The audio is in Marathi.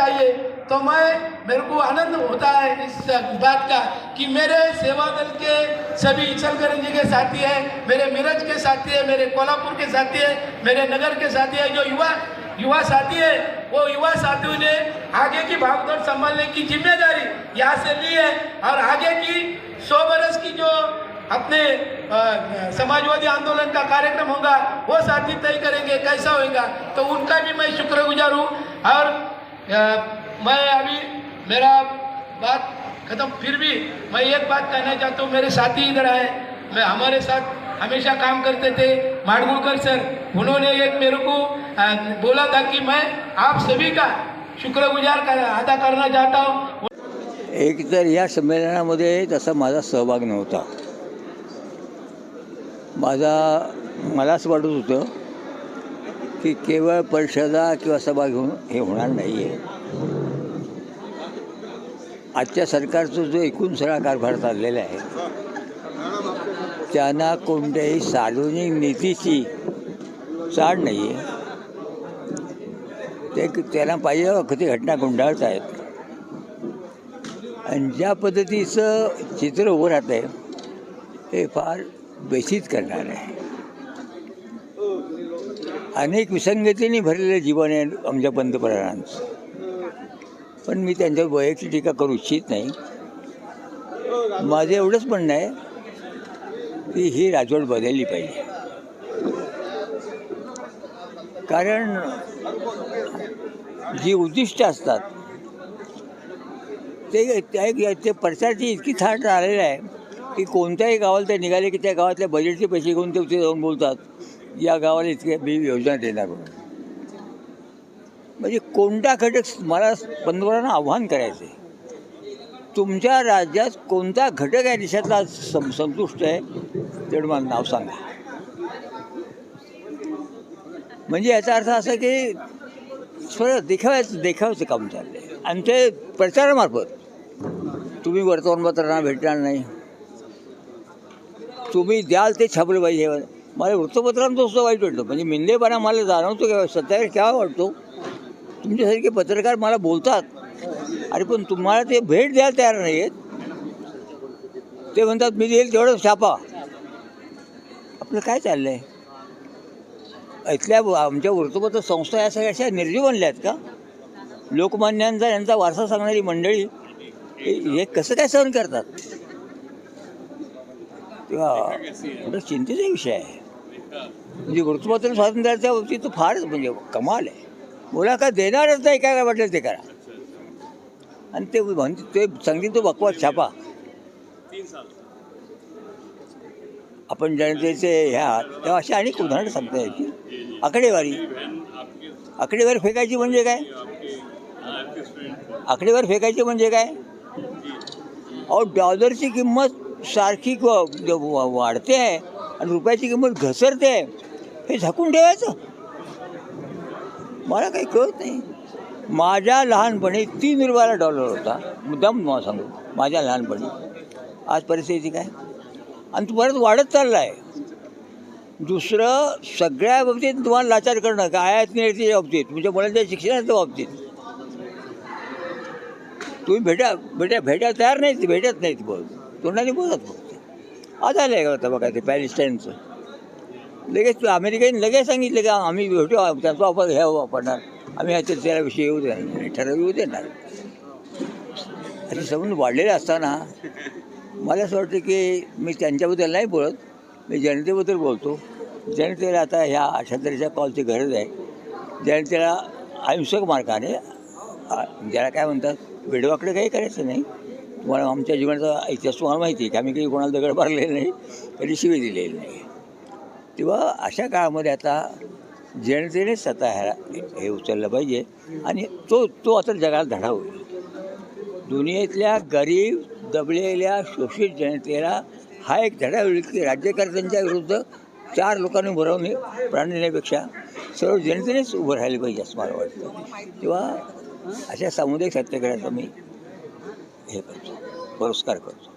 चाहिए। तो मैं, मेरे को आनंद होता है इस बात का कि मेरे सेवा दल के सभी इचलकरंजी के साथी हैं, मेरे मिरज के साथी हैं, मेरे कोल्हापुर के साथी हैं, मेरे नगर के साथी हैं। जो युवा युवा साथी है, वो युवा साथियों ने आगे की भागदौड़ संभालने की ज़िम्मेदारी यहाँ से ली है और आगे की सौ बरस की जो अपने समाजवादी आंदोलन का कार्यक्रम होगा, वो साथी तय करेंगे, कैसा होगा तो उनका भी मैं शुक्रगुजार हूँ और मैं अभी मेरा बात खत्म फिर भी मैं एक बात कहना चाहता हूँ मेरे साथी इधर आए मैं हमारे साथ हमेशा काम करते थे माडगुड़कर सर उन्होंने एक मेरे को बोला था कि मैं आप सभी का शुक्रगुजार कर अदा करना चाहता हूँ। एक तर या संमेलनामध्ये तसा माझा सहभाग नव्हता. माझा मला असं वाटत होतं की केवळ परिषदा किंवा सभा घेऊन हे होणार नाही आहे आजच्या सरकारचा जो एकूण सगळा कारभार चाललेला आहे त्यांना कोणत्याही सार्वजनिक नीतीची चाड नाही आहे ते त्यांना पाहिजे अगदी घटना गुंडाळत आहेत आणि ज्या पद्धतीचं चित्र उभं राहतं आहे हे फार बेसित करणार आहे. अनेक विसंगतीने भरलेलं जीवन आहे आमच्या पंतप्रधानांचं. पण मी त्यांच्यावर वैयक्तिक टीका करू इच्छित नाही. माझं एवढंच म्हणणं आहे की ही राजवट बदलली पाहिजे. कारण जी उद्दिष्ट असतात ते त्या ते प्रचाराची इतकी थाट राहिलेलं आहे की कोणत्याही गावाला ते निघाले की त्या गावातल्या बजेटचे पैसे घेऊन ते जाऊन बोलतात. या गावाला इतके मी योजना देणार म्हणून. म्हणजे कोणता घटक मला पंतप्रधानांना आव्हान करायचं आहे तुमच्या राज्यात कोणता घटक या देशातला सं संतुष्ट आहे? तेवढं मला नाव सांगा. म्हणजे याचा अर्थ असा की थोडं देखाव्याचं देखाव्याचं काम चाललं आहे आणि ते प्रचारामार्फत. तुम्ही वर्तमानपत्रांना भेटणार नाही. तुम्ही द्याल ते छापलं पाहिजे. मला वृत्तपत्रांचं सुद्धा वाईट वाटतं म्हणजे मिंदेपणा मला जाणवतो की सत्यावर केव्हा वाटतो? तुमच्यासारखे पत्रकार मला बोलतात. आणि पण तुम्हाला ते भेट द्यायला तयार नाही आहेत ते म्हणतात मी देईल तेवढं छापा. आपलं काय चाललं आहे इथल्या आमच्या वृत्तपत्र संस्था या सगळ्या अशा निर्जीव बनल्या आहेत का? लोकमान्यांचा यांचा वारसा सांगणारी मंडळी हे कसं काय सहन करतात? मोठा चिंतेचा विषय आहे. म्हणजे वृत्तपत्र स्वातंत्र्याच्या बाबतीत फारच म्हणजे कमाल आहे. बोला का देणारच नाही काय काय वाटलं ते करा. आणि ते म्हणते ते सांगते तो बकवास छापा. आपण जनतेचे ह्या तेव्हा अशी अनेक उदाहरणं सांगता येतील. आकडेवारी. आकडेवारी फेकायची म्हणजे काय? आकडेवारी फेकायची म्हणजे काय? अहो डॉलरची किंमत सारखी वाढते आहे आणि रुपयाची किंमत घसरते आहे. हे झाकून ठेवायचं. मला काही कळत नाही. माझ्या लहानपणी तीन रुपयाला डॉलर होता. मुद्दाम तुम्हाला सांगू. माझ्या लहानपणी. आज परिस्थिती काय? आणि तो परत वाढत चालला आहे दुसरं सगळ्या बाबतीत तुम्हाला लाचार करणं काय आयात निर्यातीच्या बाबतीत? तुमच्या मुलांच्या शिक्षणाच्या बाबतीत. तुम्ही भेटा भेटा भेटा तयार नाही भेटत नाहीत बघ तोंडाने बोलत फक्त आज आलं आहे का बघा ते पॅलेस्टाईनचं लगेच अमेरिकेने लगेच सांगितलं का आम्ही भेटू त्याचा वापर घ्या वापरणार. आम्ही ह्याच्या त्याविषयी येऊ देणार ठरवू येऊ देणार. असे संबंध वाढलेले असताना मला असं वाटतं की मी त्यांच्याबद्दल नाही बोलत मी जनतेबद्दल बोलतो. जनतेला आता ह्या अशा तऱ्हेच्या कॉलची गरज आहे. जनतेला अहिंसक मार्गाने ज्याला काय म्हणतात वेडवाकडे काही करायचं नाही. तुम्हाला आमच्या जीवनाचा इतिहास तुम्हाला माहिती आहे की आम्ही काही कोणाला दगड मारलेलं नाही कधी शिवी दिलेली नाही. तेव्हा अशा काळामध्ये आता जनतेने स्वतः ह्याला हे उचललं पाहिजे आणि तो तो आता जगाला धडा होईल. दुनियेतल्या गरीब दबलेल्या शोषित जनतेला हा एक धडा होईल की राज्यकर्त्यांच्या विरुद्ध चार लोकांनी भरवणे प्राण देण्यापेक्षा सर्व जनतेनेच उभं राहिले पाहिजे असं मला वाटतं. तेव्हा अशा सामुदायिक सत्याग्रहाचा मी हे करतो. पुरस्कार करतो.